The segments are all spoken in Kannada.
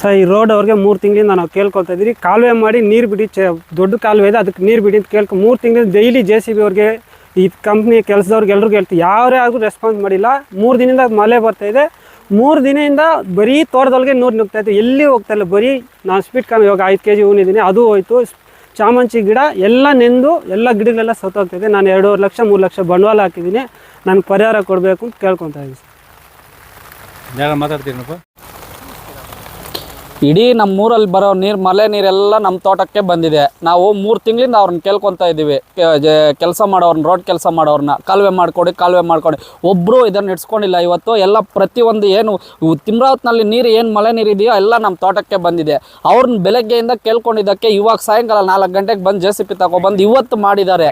ಸರ್, ಈ ರೋಡ್ ಅವ್ರಿಗೆ ಮೂರು ತಿಂಗಳಿಂದ ನಾವು ಕೇಳ್ಕೊಳ್ತಾ ಇದ್ದೀವಿ ಕಾಲುವೆ ಮಾಡಿ ನೀರು ಬಿಡಿ, ಚ, ದೊಡ್ಡ ಕಾಲುವೆ ಇದೆ, ಅದಕ್ಕೆ ನೀರು ಬಿಡಿ ಅಂತ ಕೇಳ್ಕೊ ಮೂರು ತಿಂಗಳಿಂದ ಡೈಲಿ ಜೆ ಸಿ ಬಿ ಅವ್ರಿಗೆ, ಈ ಕಂಪ್ನಿ ಕೆಲಸದವ್ರಿಗೆ ಎಲ್ರಿಗೂ ಹೇಳ್ತೀವಿ. ಯಾರೇ ಆದರೂ ರೆಸ್ಪಾನ್ಸ್ ಮಾಡಿಲ್ಲ. ಮೂರು ದಿನದಿಂದ ಮಳೆ ಬರ್ತಾ ಇದೆ. ಮೂರು ದಿನದಿಂದ ಬರೀ ತೋಟದೊಳಗೆ ನೂರು ನುಗ್ತಾ ಇದೆ ಎಲ್ಲಿ ಹೋಗ್ತಾ ಇಲ್ಲ. ಬರೀ ನಾನು ಸ್ಪೀಡ್ ಕಾಮ್ ಇವಾಗ ಐದು ಕೆ ಜಿ ಹೂನಿದ್ದೀನಿ ಅದು ಹೋಯ್ತು. ಚಾಮಂಚಿ ಗಿಡ ಎಲ್ಲ ನೆಂದು ಎಲ್ಲ ಗಿಡಗಳೆಲ್ಲ ಸತ್ತೋಗ್ತಿದೆ ನಾನು ಎರಡೂವರೆ ಲಕ್ಷ, ಮೂರು ಲಕ್ಷ ಬಂಡವಾಳ ಹಾಕಿದ್ದೀನಿ. ನನಗೆ ಪರಿಹಾರ ಕೊಡಬೇಕು ಅಂತ ಕೇಳ್ಕೊತಾ ಇದ್ದೀನಿ, ಸರ್. ಜಾಗ ಮಾತಾಡ್ತೀರಪ್ಪ ಇಡೀ ನಮ್ಮ ಊರಲ್ಲಿ ಬರೋ ನೀರು ಮಳೆ ನೀರೆಲ್ಲ ನಮ್ಮ ತೋಟಕ್ಕೆ ಬಂದಿದೆ. ನಾವು ಮೂರು ತಿಂಗಳಿಂದ ಅವ್ರನ್ನ ಕೇಳ್ಕೊತಾ ಇದ್ದೀವಿ. ಕೆಲಸ ಮಾಡೋರ್ನ ರೋಡ್ ಕೆಲಸ ಮಾಡೋರ್ನ ಕಾಲುವೆ ಮಾಡಿಕೊಡಿ ಕಾಲುವೆ ಮಾಡಿಕೊಡಿ. ಒಬ್ಬರು ಇದನ್ನು ಇಡ್ಸ್ಕೊಂಡಿಲ್ಲ ಇವತ್ತು ಎಲ್ಲ ಪ್ರತಿಯೊಂದು ಏನು ತಿಮ್ರಾವತ್ನಲ್ಲಿ ನೀರು ಏನು ಮಳೆ ನೀರು ಇದೆಯೋ ಎಲ್ಲ ನಮ್ಮ ತೋಟಕ್ಕೆ ಬಂದಿದೆ. ಅವ್ರನ್ನ ಬೆಳಗ್ಗೆಯಿಂದ ಕೇಳ್ಕೊಂಡಿದ್ದಕ್ಕೆ ಇವಾಗ ಸಾಯಂಕಾಲ ನಾಲ್ಕು ಗಂಟೆಗೆ ಬಂದು ಜೆ ಸಿ ಪಿ ತಗೊಬಂದು ಇವತ್ತು ಮಾಡಿದ್ದಾರೆ.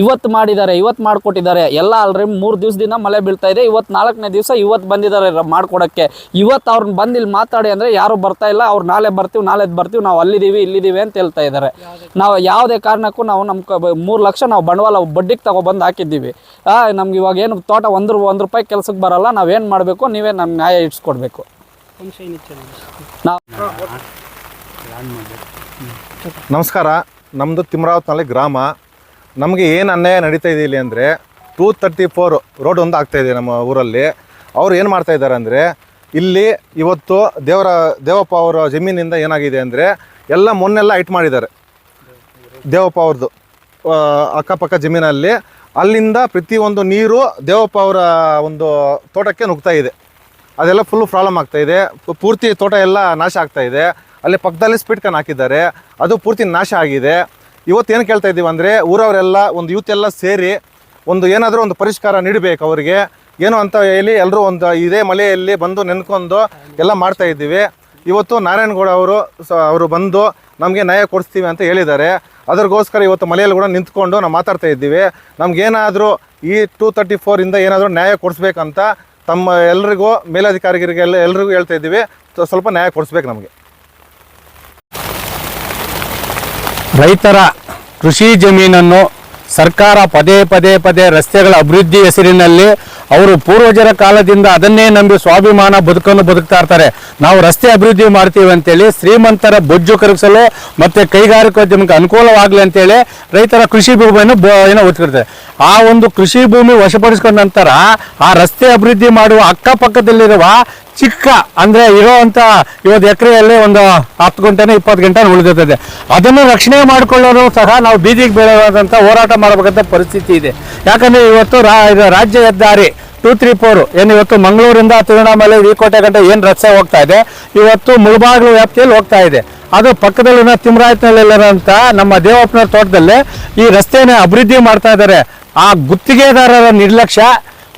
ಇವತ್ತು ಮಾಡಿದ್ದಾರೆ, ಇವತ್ತು ಮಾಡಿಕೊಟ್ಟಿದ್ದಾರೆ. ಎಲ್ಲ ಆಲ್ರೆಡಿ ಮೂರು ದಿವಸದಿಂದ ಮಳೆ ಬೀಳ್ತಾ ಇದೆ. ಇವತ್ತು ನಾಲ್ಕನೇ ದಿವಸ ಇವತ್ತು ಬಂದಿದ್ದಾರೆ ಮಾಡ್ಕೊಡೋಕ್ಕೆ. ಇವತ್ತು ಅವ್ರನ್ನ ಬಂದು ಇಲ್ಲಿ ಮಾತಾಡಿ ಅಂದರೆ ಯಾರು ಬರ್ತಾ ಇಲ್ಲ. ಅವ್ರು ನಾಳೆ ಬರ್ತೀವಿ ನಾಳೆ ಬರ್ತೀವಿ, ನಾವು ಅಲ್ಲಿದ್ದೀವಿ, ಇಲ್ಲಿದ್ದೀವಿ ಅಂತ ಹೇಳ್ತಾ ಇದ್ದಾರೆ. ನಾವು ಯಾವುದೇ ಕಾರಣಕ್ಕೂ ನಾವು ನಮ್ಮ ಮೂರು ಲಕ್ಷ ನಾವು ಬಂಡವಾಳ ಬಡ್ಡಿಗೆ ತಗೊಬಂದು ಹಾಕಿದ್ದೀವಿ. ನಮ್ಗೆ ಇವಾಗ ಏನು ತೋಟ ಒಂದು ಒಂದು ರೂಪಾಯಿ ಕೆಲಸಕ್ಕೆ ಬರಲ್ಲ. ನಾವೇನು ಮಾಡಬೇಕು? ನೀವೇ ನಮ್ಮ ನ್ಯಾಯ ಇಟ್ಸ್ಕೊಡ್ಬೇಕು. ನಮಸ್ಕಾರ. ನಮ್ಮದು ತಿಮ್ರಾವತ್ನಲ್ಲಿ ಗ್ರಾಮ. ನಮಗೆ ಏನು ಅನ್ಯಾಯ ನಡೀತಾ ಇದೆ ಇಲ್ಲಿ ಅಂದರೆ ಟೂ ತರ್ಟಿ ಫೋರ್ ರೋಡ್ ಒಂದು ಆಗ್ತಾ ಇದೆ ನಮ್ಮ ಊರಲ್ಲಿ. ಅವ್ರು ಏನು ಮಾಡ್ತಾ ಇದ್ದಾರೆ ಅಂದರೆ ಇಲ್ಲಿ ಇವತ್ತು ದೇವರ, ದೇವಪ್ಪ ಅವರ ಜಮೀನಿಂದ ಏನಾಗಿದೆ ಅಂದರೆ ಎಲ್ಲ ಮೊನ್ನೆಲ್ಲ ಹೈಟ್ ಮಾಡಿದ್ದಾರೆ. ದೇವಪ್ಪ ಅವ್ರದ್ದು ಅಕ್ಕಪಕ್ಕ ಜಮೀನಲ್ಲಿ. ಅಲ್ಲಿಂದ ಪ್ರತಿಯೊಂದು ನೀರು ದೇವಪ್ಪ ಅವರ ಒಂದು ತೋಟಕ್ಕೆ ನುಗ್ತಾ ಇದೆ. ಅದೆಲ್ಲ ಫುಲ್ ಪ್ರಾಬ್ಲಮ್ ಆಗ್ತಾ ಇದೆ. ಪೂರ್ತಿ ತೋಟ ಎಲ್ಲ ನಾಶ ಆಗ್ತಾ ಇದೆ. ಅಲ್ಲಿ ಪಕ್ಕದಲ್ಲಿ ಸ್ಪೀಡ್ ಕನ್ ಹಾಕಿದ್ದಾರೆ. ಅದು ಪೂರ್ತಿ ನಾಶ ಆಗಿದೆ. ಇವತ್ತು ಏನು ಕೇಳ್ತಾ ಇದ್ದೀವಿ ಅಂದರೆ ಊರವರೆಲ್ಲ ಒಂದು ಯೂತ್ ಎಲ್ಲ ಸೇರಿ ಒಂದು ಏನಾದರೂ ಒಂದು ಪರಿಷ್ಕಾರ ನೀಡಬೇಕು ಅವರಿಗೆ. ಏನು ಅಂತ ಹೇಳಿ ಎಲ್ಲರೂ ಒಂದು ಇದೇ ಮಳೆಯಲ್ಲಿ ಬಂದು ನೆನ್ಕೊಂಡು ಎಲ್ಲ ಮಾಡ್ತಾ ಇದ್ದೀವಿ. ಇವತ್ತು ನಾರಾಯಣಗೌಡ ಅವರು ಸ, ಅವರು ಬಂದು ನಮಗೆ ನ್ಯಾಯ ಕೊಡಿಸ್ತೀವಿ ಅಂತ ಹೇಳಿದ್ದಾರೆ. ಅದ್ರಗೋಸ್ಕರ ಇವತ್ತು ಮಳೆಯಲ್ಲಿ ಕೂಡ ನಿಂತ್ಕೊಂಡು ನಾವು ಮಾತಾಡ್ತಾ ಇದ್ದೀವಿ. ನಮಗೇನಾದರೂ ಈ ಟೂ ತರ್ಟಿ ಫೋರಿಂದ ಏನಾದರೂ ನ್ಯಾಯ ಕೊಡಿಸ್ಬೇಕಂತ ತಮ್ಮ ಎಲ್ರಿಗೂ ಮೇಲಧಿಕಾರಿಗಳಿಗೆಲ್ಲ ಎಲ್ರಿಗೂ ಹೇಳ್ತಾ ಇದ್ದೀವಿ. ಸ್ವಲ್ಪ ನ್ಯಾಯ ಕೊಡಿಸ್ಬೇಕು ನಮಗೆ. ರೈತರ ಕೃಷಿ ಜಮೀನನ್ನು ಸರ್ಕಾರ ಪದೇ ಪದೇ ಪದೇ ರಸ್ತೆಗಳ ಅಭಿವೃದ್ಧಿ ಹೆಸರಿನಲ್ಲಿ ಅವರು ಪೂರ್ವಜರ ಕಾಲದಿಂದ ಅದನ್ನೇ ನಂಬಿ ಸ್ವಾಭಿಮಾನ ಬದುಕನ್ನು ಬದುಕ್ತಾ ಇರ್ತಾರೆ. ನಾವು ರಸ್ತೆ ಅಭಿವೃದ್ಧಿ ಮಾಡ್ತೀವಿ ಅಂತೇಳಿ ಶ್ರೀಮಂತರ ಬೊಜ್ಜು ಕರಗಿಸಲು ಮತ್ತೆ ಕೈಗಾರಿಕೋದ್ಯಮಕ್ಕೆ ಅನುಕೂಲವಾಗಲಿ ಅಂತೇಳಿ ರೈತರ ಕೃಷಿ ಭೂಮಿಯನ್ನು ಏನೋ ಒತ್ಕೊಡ್ತಾರೆ ಆ ಒಂದು ಕೃಷಿ ಭೂಮಿ ವಶಪಡಿಸಿಕೊಂಡ ನಂತರ ಆ ರಸ್ತೆ ಅಭಿವೃದ್ಧಿ ಮಾಡುವ ಅಕ್ಕಪಕ್ಕದಲ್ಲಿರುವ ಚಿಕ್ಕ ಅಂದ್ರೆ ಇರೋವಂಥ ಇವತ್ತು ಎಕರೆಯಲ್ಲಿ ಒಂದು ಹತ್ತು ಗಂಟೆನೇ ಇಪ್ಪತ್ತು ಗಂಟೆ ಉಳಿದಿರ್ತದೆ. ಅದನ್ನು ರಕ್ಷಣೆ ಮಾಡಿಕೊಳ್ಳೋರು ಸಹ ನಾವು ಬೀದಿಗೆ ಬೀಳೋದಂತ ಹೋರಾಟ ಮಾಡಬೇಕಂತ ಪರಿಸ್ಥಿತಿ ಇದೆ. ಯಾಕಂದ್ರೆ ಇವತ್ತು ರಾಜ್ಯ ಹೆದ್ದಾರಿ ಟೂ ತ್ರೀ ಫೋರ್ ಏನು ಇವತ್ತು ಮಂಗಳೂರಿಂದ ತಿರುವಣ್ಣಾಮಲೆ ವಿಕೋಟೆ ಗಂಟೆ ಏನು ರಸ್ತೆ ಹೋಗ್ತಾ ಇದೆ? ಇವತ್ತು ಮುಳಬಾಗಿಲು ವ್ಯಾಪ್ತಿಯಲ್ಲಿ ಹೋಗ್ತಾ ಇದೆ. ಅದು ಪಕ್ಕದಲ್ಲಿನ ತಿಮ್ರಾಯತ್ನಲ್ಲಿರೋಂಥ ನಮ್ಮ ದೇವಪ್ಪನ ತೋಟದಲ್ಲಿ ಈ ರಸ್ತೆನ ಅಭಿವೃದ್ಧಿ ಮಾಡ್ತಾ ಇದ್ದಾರೆ. ಆ ಗುತ್ತಿಗೆದಾರರ ನಿರ್ಲಕ್ಷ್ಯ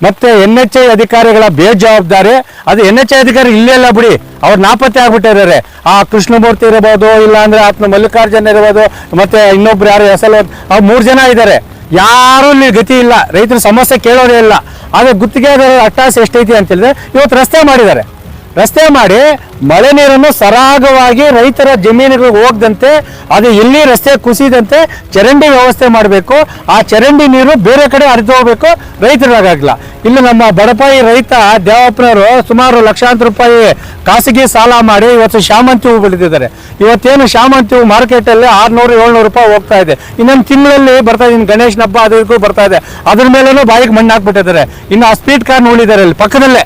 ಮತ್ತೆ ಎನ್ ಎಚ್ ಐ ಅಧಿಕಾರಿಗಳ ಬೇಜವಾಬ್ದಾರಿ, ಅದು ಎನ್ ಎಚ್ ಐ ಅಧಿಕಾರಿ ಇಲ್ಲೇ ಇಲ್ಲ ಬಿಡಿ, ಅವ್ರು ನಾಪತ್ತೆ ಆಗ್ಬಿಟ್ಟಿದ್ದಾರೆ. ಆ ಕೃಷ್ಣಮೂರ್ತಿ ಇರಬಹುದು ಇಲ್ಲ ಅಂದ್ರೆ ಆತ್ಮ ಮಲ್ಲಿಕಾರ್ಜುನ್ ಇರಬಹುದು ಮತ್ತೆ ಇನ್ನೊಬ್ರು ಯಾರು ಎಲ್ ಅವ್ರು ಮೂರು ಜನ ಇದ್ದಾರೆ. ಯಾರು ಇಲ್ಲಿ ಗತಿ ಇಲ್ಲ, ರೈತರ ಸಮಸ್ಯೆ ಕೇಳೋದೇ ಇಲ್ಲ. ಆದ್ರೆ ಗುತ್ತಿಗೆದಾರರ ಅಟ್ಟಾಸೆ ಎಷ್ಟೈತಿ ಅಂತ ಹೇಳಿದ್ರೆ ಇವತ್ತು ರಸ್ತೆ ಮಾಡಿದ್ದಾರೆ. ರಸ್ತೆ ಮಾಡಿ ಮಳೆ ನೀರನ್ನು ಸರಾಗವಾಗಿ ರೈತರ ಜಮೀನುಗಳಿಗೆ ಹೋಗದಂತೆ, ಅದು ಎಲ್ಲಿ ರಸ್ತೆ ಕುಸಿದಂತೆ ಚರಂಡಿ ವ್ಯವಸ್ಥೆ ಮಾಡಬೇಕು. ಆ ಚರಂಡಿ ನೀರು ಬೇರೆ ಕಡೆ ಹರಿದು ಹೋಗ್ಬೇಕು. ರೈತರಿಗಾಗಲ್ಲ ಇಲ್ಲಿ ನಮ್ಮ ಬಡಪಾಯಿ ರೈತ ದೇವಪ್ಪನವರು ಸುಮಾರು ಲಕ್ಷಾಂತರ ರೂಪಾಯಿ ಖಾಸಗಿ ಸಾಲ ಮಾಡಿ ಇವತ್ತು ಶಾಮಂತಿ ಹೂ ಬೆಳೆದಿದ್ದಾರೆ. ಇವತ್ತೇನು ಶಾಮಂತಿ ಹೂ ಮಾರ್ಕೆಟಲ್ಲಿ ಆರ್ನೂರು, ಏಳ್ನೂರು ರೂಪಾಯಿ ಹೋಗ್ತಾ ಇದೆ. ಇನ್ನೊಂದು ತಿಂಗಳಲ್ಲಿ ಬರ್ತಾ ಇದೆ. ಇನ್ನು ಗಣೇಶನ ಹಬ್ಬ ಅದಕ್ಕೂ ಬರ್ತಾ ಇದೆ. ಅದ್ರ ಮೇಲೂ ಬಾಯಿಗೆ ಮಣ್ಣು ಹಾಕ್ಬಿಟ್ಟಿದ್ದಾರೆ. ಇನ್ನು ಆ ಸ್ಪೀಡ್ ಕಾರ್ ನೋಡಿದ್ದಾರೆ ಅಲ್ಲಿ, ಪಕ್ಕದಲ್ಲೇ.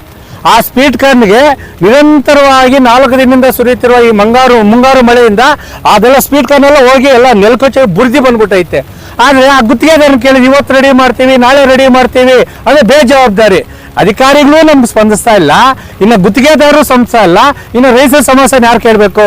ಆ ಸ್ಪೀಡ್ ಕಾರ್ನ್ಗೆ ನಿರಂತರವಾಗಿ ನಾಲ್ಕು ದಿನದಿಂದ ಸುರಿಯುತ್ತಿರುವ ಈ ಮಂಗಾರು ಮುಂಗಾರು ಮಳೆಯಿಂದ ಅದೆಲ್ಲ ಸ್ಪೀಡ್ ಕಾರ್ನ್ ಎಲ್ಲ ಹೋಗಿ ಎಲ್ಲ ನೆಲಕೊಚ್ಚಿ ಬುರ್ದಿ ಬಂದ್ಬಿಟ್ಟೈತೆ. ಆದ್ರೆ ಆ ಗುತ್ತಿಗೆದಾರನ ಕೇಳಿದ್ ಇವತ್ತು ರೆಡಿ ಮಾಡ್ತೀವಿ, ನಾಳೆ ರೆಡಿ ಮಾಡ್ತೀವಿ ಅದೇ ಬೇಜವಾಬ್ದಾರಿ. ಅಧಿಕಾರಿಗಳು ನಮ್ಗೆ ಸ್ಪಂದಿಸ್ತಾ ಇಲ್ಲ, ಇನ್ನು ಗುತ್ತಿಗೆದಾರರು ಸ್ಪಂದಿಸ್ತಾ ಇಲ್ಲ, ಇನ್ನು ರೈತರ ಸಮಸ್ಯೆನ ಯಾರು ಕೇಳಬೇಕು?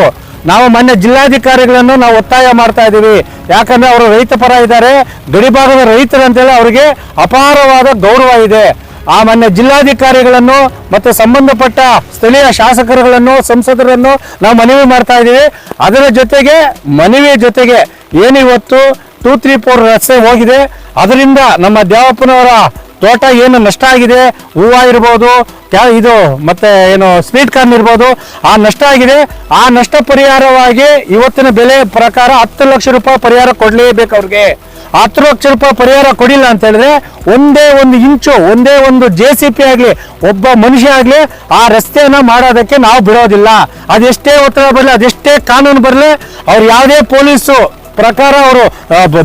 ನಾವು ಮೊನ್ನೆ ಜಿಲ್ಲಾಧಿಕಾರಿಗಳನ್ನು ನಾವು ಒತ್ತಾಯ ಮಾಡ್ತಾ ಇದ್ದೀವಿ ಯಾಕಂದ್ರೆ ಅವರು ರೈತ ಪರ ಇದ್ದಾರೆ, ಗಡಿಭಾಗದ ರೈತರು ಅಂತೇಳಿ ಅವರಿಗೆ ಅಪಾರವಾದ ಗೌರವ ಇದೆ. ಆ ಮೊನ್ನೆ ಜಿಲ್ಲಾಧಿಕಾರಿಗಳನ್ನು ಮತ್ತು ಸಂಬಂಧಪಟ್ಟ ಸ್ಥಳೀಯ ಶಾಸಕರುಗಳನ್ನು, ಸಂಸದರನ್ನು ನಾವು ಮನವಿ ಮಾಡ್ತಾ ಇದ್ದೀವಿ. ಅದರ ಜೊತೆಗೆ, ಮನವಿ ಜೊತೆಗೆ ಏನಿವತ್ತು, ಟೂ ತ್ರೀ ಫೋರ್ ರಸ್ತೆ ಹೋಗಿದೆ. ಅದರಿಂದ ನಮ್ಮ ದೇವಪ್ಪನವರ ತೋಟ ಏನು ನಷ್ಟ ಆಗಿದೆ, ಹೂವು ಇರ್ಬೋದು ಕ್ಯಾ ಇದು ಮತ್ತೆ ಏನು ಸ್ವೀಟ್ ಕಾರ್ನ್ ಇರ್ಬೋದು, ಆ ನಷ್ಟ ಆಗಿದೆ. ಆ ನಷ್ಟ ಪರಿಹಾರವಾಗಿ ಇವತ್ತಿನ ಬೆಲೆ ಪ್ರಕಾರ ಹತ್ತು ಲಕ್ಷ ರೂಪಾಯಿ ಪರಿಹಾರ ಕೊಡಲೇಬೇಕು ಅವ್ರಿಗೆ. ಹತ್ತು ಲಕ್ಷ ರೂಪಾಯಿ ಪರಿಹಾರ ಕೊಡಿಲ್ಲ ಅಂತ ಹೇಳಿದ್ರೆ ಒಂದೇ ಒಂದು ಇಂಚು, ಒಂದೇ ಒಂದು ಜೆ ಸಿ ಪಿ ಆಗಲಿ, ಒಬ್ಬ ಮನುಷ್ಯ ಆಗಲಿ ಆ ರಸ್ತೆಯನ್ನ ಮಾಡೋದಕ್ಕೆ ನಾವು ಬಿಡೋದಿಲ್ಲ. ಅದೆಷ್ಟೇ ಒತ್ತಡ ಬರಲಿ ಅದೆಷ್ಟೇ ಕಾನೂನು ಬರಲಿ, ಅವ್ರು ಯಾವುದೇ ಪೊಲೀಸು ಪ್ರಕಾರ ಅವರು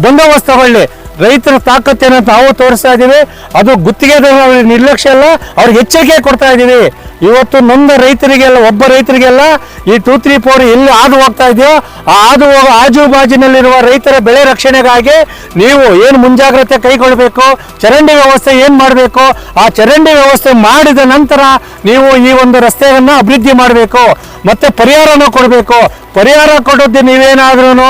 ಬಂದೋಬಸ್ತ್ ತಗೊಳ್ಳಿ. ರೈತರ ತಾಕತ್ತೇನಂತ ನಾವು ತೋರಿಸ್ತಾ ಇದ್ದೀವಿ ಅದು ಗುತ್ತಿಗೆದಾರರ ನಿರ್ಲಕ್ಷ್ಯ ಅಲ್ಲ, ಅವ್ರಿಗೆ ಎಚ್ಚರಿಕೆ ಕೊಡ್ತಾ ಇದ್ದೀವಿ ಇವತ್ತು ನೊಂದ ರೈತರಿಗೆಲ್ಲ, ಒಬ್ಬ ರೈತರಿಗೆಲ್ಲ ಈ ಟೂ ತ್ರೀ ಫೋರ್ ಎಲ್ಲಿ ಹಾದು ಹೋಗ್ತಾ ಇದೆಯೋ, ಆ ಹಾದು ಹೋಗೋ ಆಜು ಬಾಜಿನಲ್ಲಿರುವ ರೈತರ ಬೆಳೆ ರಕ್ಷಣೆಗಾಗಿ ನೀವು ಏನು ಮುಂಜಾಗ್ರತೆ ಕೈಗೊಳ್ಳಬೇಕು ಚರಂಡಿ ವ್ಯವಸ್ಥೆ ಏನು ಮಾಡಬೇಕು, ಆ ಚರಂಡಿ ವ್ಯವಸ್ಥೆ ಮಾಡಿದ ನಂತರ ನೀವು ಈ ಒಂದು ರಸ್ತೆಯನ್ನು ಅಭಿವೃದ್ಧಿ ಮಾಡಬೇಕು, ಮತ್ತೆ ಪರಿಹಾರನೂ ಕೊಡಬೇಕು. ಪರಿಹಾರ ಕೊಡೋದು ನೀವೇನಾದ್ರೂ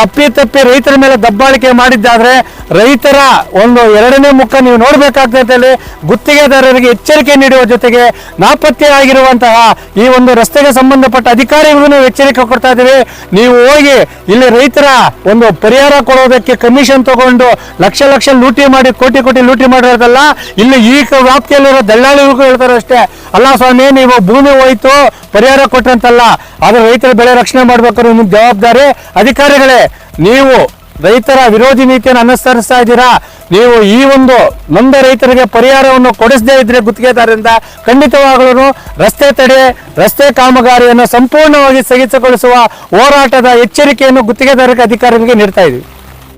ಅಪ್ಪಿತಪ್ಪಿ ರೈತರ ಮೇಲೆ ದಬ್ಬಾಳಿಕೆ ಮಾಡಿದ್ದಾದ್ರೆ ರೈತರ ಒಂದು ಎರಡನೇ ಮುಖ ನೀವು ನೋಡಬೇಕಾಗ್ತದೆ ಗುತ್ತಿಗೆದಾರರಿಗೆ ಎಚ್ಚರಿಕೆ ನೀಡುವ ಜೊತೆಗೆ ನಾಪತ್ತೆ ಆಗಿರುವಂತಹ ಈ ಒಂದು ರಸ್ತೆಗೆ ಸಂಬಂಧಪಟ್ಟ ಅಧಿಕಾರಿಗಳಿಗೂ ನಾವು ಎಚ್ಚರಿಕೆ ಕೊಡ್ತಾ ಇದ್ದೀವಿ. ನೀವು ಹೋಗಿ ಇಲ್ಲಿ ರೈತರ ಒಂದು ಪರಿಹಾರ ಕೊಡೋದಕ್ಕೆ ಕಮಿಷನ್ ತಗೊಂಡು ಲಕ್ಷ ಲಕ್ಷ ಲೂಟಿ ಮಾಡಿ, ಕೋಟಿ ಕೋಟಿ ಲೂಟಿ ಮಾಡಿರೋದಲ್ಲ, ಇಲ್ಲಿ ಈ ವ್ಯಾಪ್ತಿಯಲ್ಲಿರೋ ದಲ್ಲಾಳಿಗಳು ಹೇಳ್ತಾರೆ ಅಷ್ಟೇ. ಅಲ್ಲ ಸ್ವಾಮಿ, ನೀವು ಭೂಮಿ ಹೋಯ್ತು, ಪರಿಹಾರ ಕೊಟ್ಟಂತಲ್ಲ ಆದರೆ ರೈತರ ಬೆಳೆ ರಕ್ಷಣೆ ಮಾಡ್ಬೇಕಾದ್ರೆ ನಿಮ್ಮ ಜವಾಬ್ದಾರಿ ಅಧಿಕಾರಿಗಳೇ. ನೀವು ರೈತರ ವಿರೋಧಿ ನೀತಿಯನ್ನು ಅನುಸರಿಸ್ತಾ ಇದ್ದೀರಾ? ನೀವು ಈ ಒಂದು ನೊಂದ ರೈತರಿಗೆ ಪರಿಹಾರವನ್ನು ಕೊಡಿಸದೇ ಇದ್ರೆ ಗುತ್ತಿಗೆದಾರರಿಂದ ಖಂಡಿತವಾಗಲೂ ರಸ್ತೆ ತಡೆ, ರಸ್ತೆ ಕಾಮಗಾರಿಯನ್ನು ಸಂಪೂರ್ಣವಾಗಿ ಸ್ಥಗಿತಗೊಳಿಸುವ ಹೋರಾಟದ ಎಚ್ಚರಿಕೆಯನ್ನು ಗುತ್ತಿಗೆದಾರರಿಗೆ, ಅಧಿಕಾರಿಗಳಿಗೆ ನೀಡ್ತಾ ಇದ್ದೀವಿ.